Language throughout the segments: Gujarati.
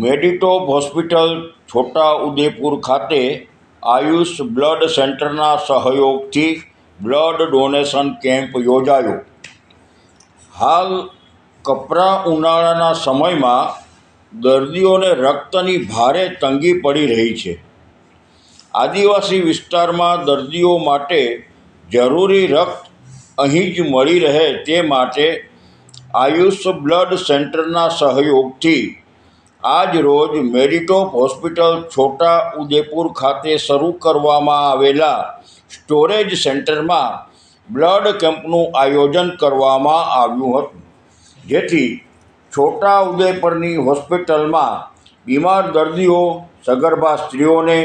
મેડિટોપ હોસ્પિટલ છોટા ઉદેપુર ખાતે આયુષ બ્લડ સેન્ટરના સહયોગથી બ્લડ ડોનેશન કેમ્પ યોજાયો. હાલ કપરા ઉનાળાના સમયમાં દર્દીઓને રક્તની ભારે તંગી પડી રહી છે. આદિવાસી વિસ્તારમાં દર્દીઓ માટે જરૂરી રક્ત અહીં જ મળી રહે તે માટે આયુષ બ્લડ સેન્ટરના સહયોગથી આજ રોજ મેરિટોપ હોસ્પિટલ છોટા ઉદેપુર ખાતે શરૂ કરવામાં આવેલા સ્ટોરેજ સેન્ટરમાં બ્લડ કેમ્પનું આયોજન કરવામાં આવ્યું હતું. જેથી છોટા ઉદેપુરની હોસ્પિટલમાં બીમાર દર્દીઓ, સગર્ભા સ્ત્રીઓને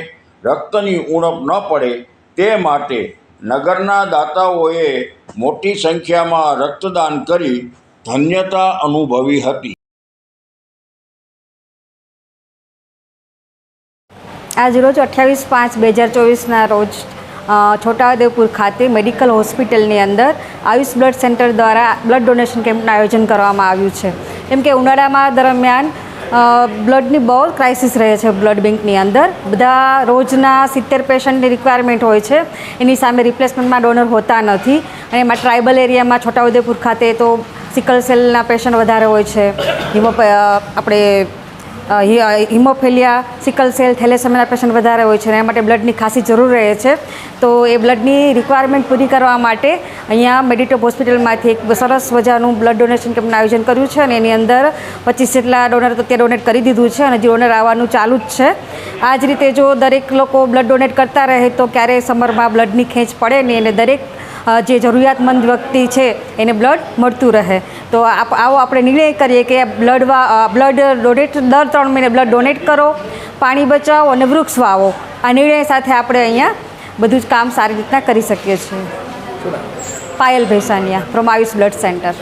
રક્તની ઉણપ ન પડે તે માટે નગરના દાતાઓએ મોટી સંખ્યામાં રક્તદાન કરી ધન્યતા અનુભવી હતી. આજ રોજ અઠ્યાવીસ પાંચ બે હજાર ચોવીસના રોજ છોટાઉદેપુર ખાતે મેડિકલ હોસ્પિટલની અંદર આયુષ બ્લડ સેન્ટર દ્વારા બ્લડ ડોનેશન કેમ્પનું આયોજન કરવામાં આવ્યું છે. કેમ કે ઉનાળામાં દરમિયાન બ્લડની બહુ ક્રાઇસિસ રહે છે બ્લડ બેંકની અંદર. બધા રોજના સિત્તેર પેશન્ટની રિક્વાયરમેન્ટ હોય છે. એની સામે રિપ્લેસમેન્ટમાં ડોનર હોતા નથી. અને એમાં ટ્રાઇબલ એરિયામાં છોટાઉદેપુર ખાતે તો સિકલ સેલના પેશન્ટ વધારે હોય છે. હિમો આપણે હિમોફેલિયા, સિકલ સેલ થેલેસેમિયાના પેશન્ટ વધારે હોય છે અને એના માટે બ્લડની ખાસી જરૂર રહે છે. તો એ બ્લડની રિક્વાયરમેન્ટ પૂરી કરવા માટે અહીંયા મેડિટોપ હોસ્પિટલમાંથી એક સરસ મજાનું બ્લડ ડોનેશન કેમ્પનું આયોજન કર્યું છે અને એની અંદર પચીસ જેટલા ડોનર તો ત્યાં ડોનેટ કરી દીધું છે અને જે ડોનર આવવાનું ચાલુ જ છે. આ જ રીતે જો દરેક લોકો બ્લડ ડોનેટ કરતા રહે તો ક્યારેય સમરમાં બ્લડની ખેંચ પડે નહીં અને દરેક જે જરૂરિયાતમંદ વ્યક્તિ છે, એને બ્લડ મળતું રહે. તો આવો આપણે નિર્ણય કરીએ કે બ્લડ બ્લડ ડોનેટ દર ત્રણ મહિને બ્લડ ડોનેટ કરો, પાણી બચાવો અને વૃક્ષ વાવો. આ નિર્ણય સાથે આપણે અહીંયા બધું જ કામ સારી રીતના કરી શકીએ છીએ. Payal Bhesaniya from Ayush blood centre